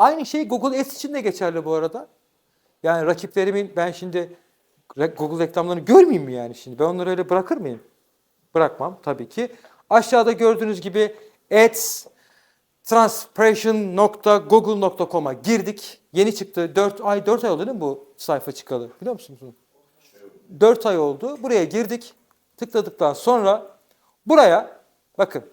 Aynı şey Google Ads için de geçerli bu arada. Yani rakiplerimin ben şimdi Google reklamlarını görmeyeyim mi yani şimdi? Ben onları öyle bırakır mıyım? Bırakmam tabii ki. Aşağıda gördüğünüz gibi ads transpression.google.com'a girdik. Yeni çıktı. 4 ay 4 ay oldu değil mi bu sayfa çıkalı? Biliyor musunuz? 4 ay oldu. Buraya girdik. Tıkladıktan sonra buraya bakın.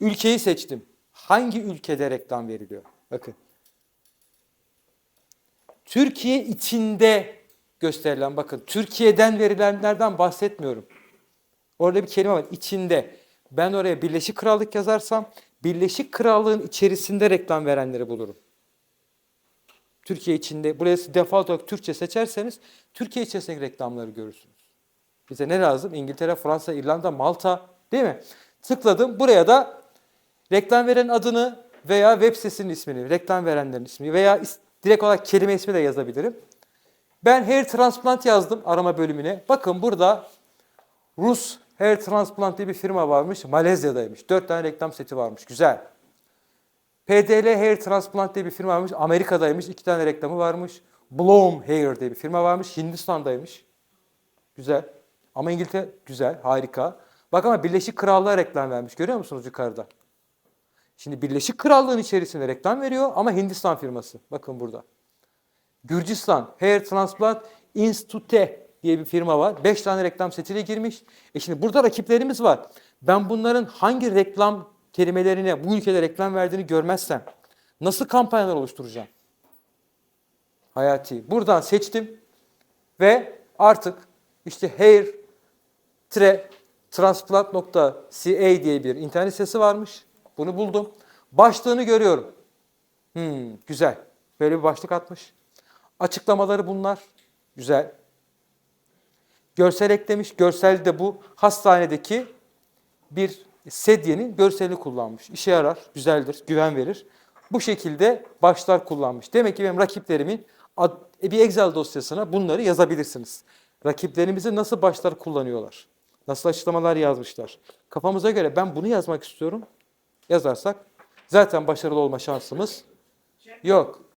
Ülkeyi seçtim. Hangi ülkede reklam veriliyor? Bakın. Türkiye içinde gösterilen bakın Türkiye'den verilenlerden bahsetmiyorum. Orada bir kelime var içinde. Ben oraya Birleşik Krallık yazarsam Birleşik Krallığın içerisinde reklam verenleri bulurum. Türkiye içinde burası default olarak Türkçe seçerseniz Türkiye içerisindeki reklamları görürsünüz. Bize ne lazım? İngiltere, Fransa, İrlanda, Malta değil mi? Tıkladım. Buraya da reklam veren adını veya web sitesinin ismini, reklam verenlerin ismini veya is- direkt olarak kelime ismi de yazabilirim. Ben hair transplant yazdım arama bölümüne. Bakın burada Rus Hair Transplant diye bir firma varmış. Malezya'daymış. Dört tane reklam seti varmış. Güzel. PDL Hair Transplant diye bir firma varmış. Amerika'daymış. iki tane reklamı varmış. Bloom Hair diye bir firma varmış. Hindistan'daymış. Güzel. Ama İngiltere güzel, harika. Bak ama Birleşik Krallığa reklam vermiş. Görüyor musunuz yukarıda? Şimdi Birleşik Krallığın içerisinde reklam veriyor ama Hindistan firması. Bakın burada. Gürcistan Hair Transplant Institute diye bir firma var. 5 tane reklam setiyle girmiş. E şimdi burada rakiplerimiz var. Ben bunların hangi reklam kelimelerine bu ülkede reklam verdiğini görmezsem nasıl kampanyalar oluşturacağım? Hayati. Buradan seçtim ve artık işte hair tre transplant.ca diye bir internet sitesi varmış. Bunu buldum. Başlığını görüyorum. Hmm, güzel. Böyle bir başlık atmış. Açıklamaları bunlar. Güzel. Görsel eklemiş. Görsel de bu hastanedeki bir sedyenin görselini kullanmış. İşe yarar, güzeldir, güven verir. Bu şekilde başlar kullanmış. Demek ki benim rakiplerimin e, bir Excel dosyasına bunları yazabilirsiniz. Rakiplerimizi nasıl başlar kullanıyorlar? Nasıl açıklamalar yazmışlar? Kafamıza göre ben bunu yazmak istiyorum. Yazarsak zaten başarılı olma şansımız yok.